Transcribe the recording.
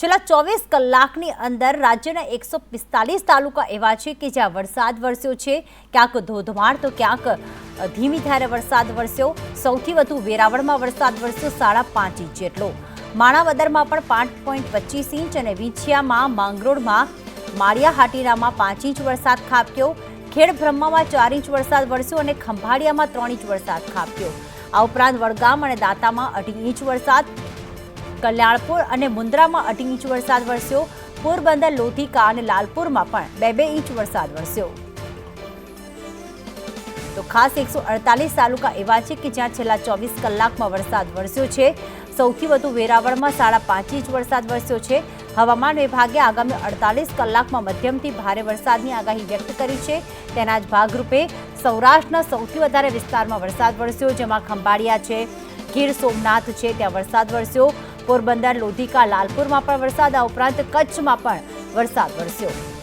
છેલ્લા ચોવીસ કલાકની અંદર રાજ્યના એકસો પિસ્તાલીસ તાલુકા એવા છે કે જ્યાં વરસાદ વરસ્યો છે. ક્યાંક ધોધમાર તો ક્યાંક ધીમી ધારે વરસાદ વરસ્યો. સૌથી વધુ વેરાવળમાં વરસાદ વરસ્યો સાડા પાંચ ઇંચ જેટલો. માણાવદરમાં પણ પાંચ પોઈન્ટ પચીસ ઇંચ અને વિંછિયામાં, માંગરોળમાં માળિયા હાટીરામાં પાંચ ઇંચ વરસાદ ખાબક્યો. ખેડ બ્રહ્મામાં ચાર ઇંચ વરસાદ વરસ્યો અને ખંભાળિયામાં ત્રણ ઇંચ વરસાદ ખાબક્યો. આ ઉપરાંત વડગામ અને દાંતામાં અઢી ઇંચ વરસાદ. કલ્યાણપુર અને મુન્દ્રામાં અઢી ઇંચ વરસાદ વરસ્યો. પોરબંદર લોધિકા અને લાલપુરમાં પણ બે બે ઇંચ વરસાદ વરસ્યો. તો ખાસ એકસો અડતાલીસ તાલુકા એવા છે કે જ્યાં છેલ્લા ચોવીસ કલાકમાં વરસાદ વરસ્યો છે. સૌથી વધુ વેરાવળમાં સાડા પાંચ ઇંચ વરસાદ વરસ્યો છે. હવામાન વિભાગે આગામી અડતાલીસ કલાકમાં મધ્યમથી ભારે વરસાદની આગાહી વ્યક્ત કરી છે. તેના જ ભાગરૂપે સૌરાષ્ટ્રના સૌથી વધારે વિસ્તારમાં વરસાદ વરસ્યો, જેમાં ખંભાળિયા છે, ગીર સોમનાથ છે, ત્યાં વરસાદ વરસ્યો. પોરબંદર લોધિકા લાલપુરમાં પણ વરસાદ આ ઉપરાંત કચ્છમાં પણ વરસાદ વરસ્યો.